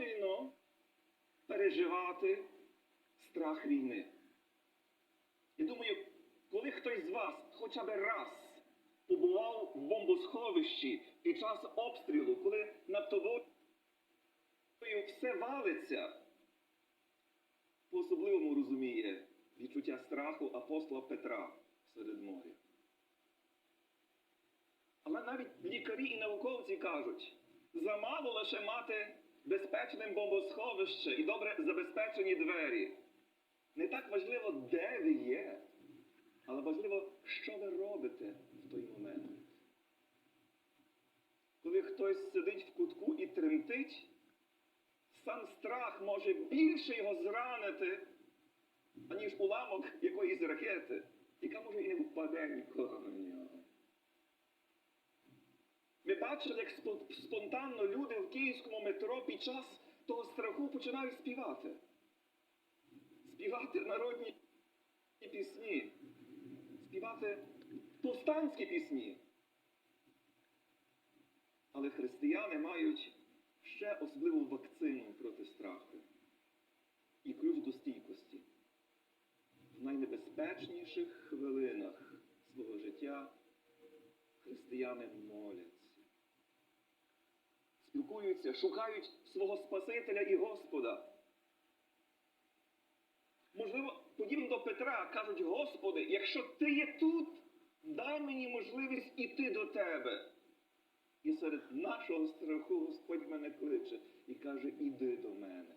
сильно переживати страх війни. Я думаю, коли хтось з вас хоча б раз побував в бомбосховищі під час обстрілу, коли над тобою все валиться, по-особливому розуміє відчуття страху апостола Петра серед моря. Але навіть лікарі і науковці кажуть, замало лише мати безпечне бомбосховище і добре забезпечені двері. Не так важливо, де ви є, але важливо, що ви робите в той момент. Коли хтось сидить в кутку і тремтить, сам страх може більше його зранити, аніж уламок якоїсь ракети, яка може і не впаде ніколи бачили, як спонтанно люди в київському метро під час того страху починають співати. Співати народні пісні, співати повстанські пісні. Але християни мають ще особливу вакцину проти страху і ключ до стійкості. В найнебезпечніших хвилинах свого життя християни моляться спілкуються, шукають свого Спасителя і Господа. Можливо, подібно до Петра кажуть, Господи, якщо ти є тут, дай мені можливість іти до Тебе. І серед нашого страху Господь мене кличе і каже, іди до мене.